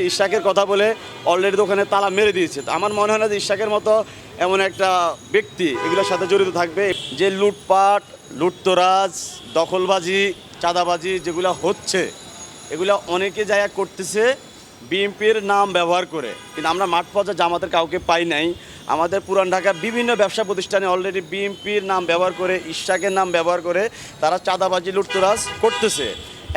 ইশাকের কথা বলে অলরেডি দোকানে তালা মেরে দিয়েছে। আমার মনে হয় না যে ইশাকের মতো এমন একটা ব্যক্তি এগুলোর সাথে জড়িত থাকবে। যে লুটপাট, লুটতরাজ, দখলবাজি, চাঁদাবাজি যেগুলো হচ্ছে, এগুলো অনেকে জায়গা করতেছে বিএনপির নাম ব্যবহার করে। কিন্তু আমরা মাঠ পর্যায়ে জামাতের কাউকে পাই নাই। আমাদের পুরান ঢাকার বিভিন্ন ব্যবসা প্রতিষ্ঠানে অলরেডি বিএনপির নাম ব্যবহার করে, ইশাকের নাম ব্যবহার করে তারা চাঁদাবাজি, লুটতরাজ করতেছে।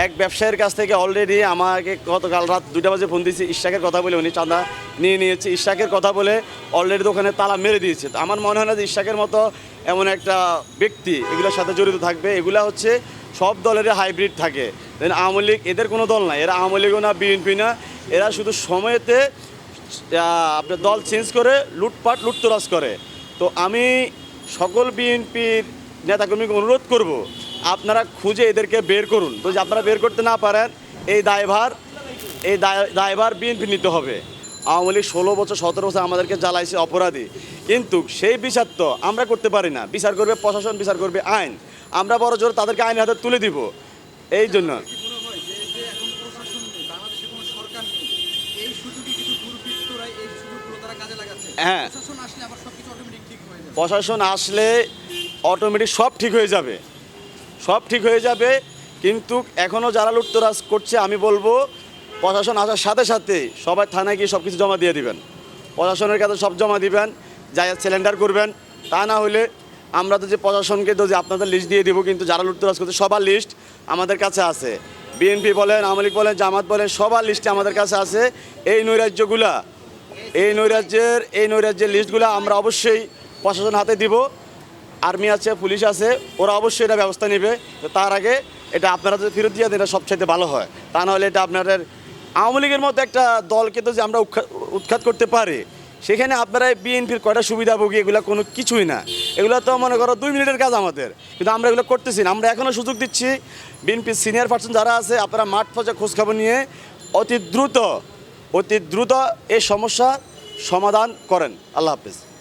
এক ব্যবসায়ীর কাছ থেকে অলরেডি আমাকে গতকাল রাত দুটা বাজে ফোন দিয়েছে, ইশাকের কথা বলে উনি চাঁদা নিয়ে নিয়েছে। ইশাকের কথা বলে অলরেডি দোকানে তালা মেরে দিয়েছে। তো আমার মনে হয় না যে ইশাকের মতো এমন একটা ব্যক্তি এগুলোর সাথে জড়িত থাকবে। এগুলো হচ্ছে সব দলেরই হাইব্রিড থাকে। আওয়ামী লীগ, এদের কোনো দল না এরা আওয়ামী লীগও না বিএনপি না। এরা শুধু সময়েতে আপনার দল চেঞ্জ করে, লুটপাট, লুটতরাজ করে। তো আমি সকল বিএনপির নেতাকর্মীকে অনুরোধ করব আপনারা খুঁজে এদেরকে বের করুন। তো আপনারা বের করতে না পারেন, এই দায়ভার, এই দায়- দায়ভার বিএনপি নিতে হবে। আওয়ামী লীগ ষোলো বছর, সতেরো বছর আমাদেরকে জ্বালাইছে অপরাধী। কিন্তু সেই বিচার তো আমরা করতে পারি না। বিচার করবে প্রশাসন, বিচার করবে আইন। আমরা বড় জোর তাদেরকে আইনের হাতে তুলে দিব। এই জন্য। হয়। প্রশাসন আসলে অটোমেটিক সব ঠিক হয়ে যাবে। সব ঠিক হয়ে যাবে। কিন্তু এখনও যারা লুটতরাজ করছে, আমি বলব, প্রশাসন আসার সাথে সাথে সবাই থানায় গিয়ে সব কিছু জমা দিয়ে দিবেন। প্রশাসনের কাছে সব জমা দিবেন যাই সিলিন্ডার করবেন। তা না হলে আমরা তো যে প্রশাসনকে তো যে আপনাদের লিস্ট দিয়ে দিব, কিন্তু যারা লুটতরাজ করছে, সবার লিস্ট আমাদের কাছে আছে। বিএনপি বলেন, আওয়ামী লীগ বলেন, জামাত বলেন, সবার লিস্টে আমাদের কাছে আছে। এই নৈরাজ্যগুলা, এই নৈরাজ্যের এই নৈরাজ্যের লিস্টগুলো আমরা অবশ্যই প্রশাসন হাতে দিব। আর্মি আছে, পুলিশ আছে, ওরা অবশ্যই এটা ব্যবস্থা নেবে। তার আগে এটা আপনারা যদি ফেরত দিয়ে দেন, এটা সবচাইতে ভালো হয়। তা নাহলে এটা আপনাদের আওয়ামী লীগের মতো একটা দলকে তো যে আমরা উৎখা- উৎখাত করতে পারি। সেখানে আপনারা বিএনপির কয়টা সুবিধাভোগী, এগুলো কোনো কিছুই না। এগুলো তো মনে করো দুই মিনিটের কাজ আমাদের। কিন্তু আমরা এগুলো করতেছি না। আমরা এখনও সুযোগ দিচ্ছি বিএনপির সিনিয়র পার্সন যারা আছে, আপনারা মাঠ পর্যায়ে খোঁজখবর নিয়ে অতি দ্রুত অতি দ্রুত এই সমস্যা সমাধান করেন। আল্লাহ হাফিজ।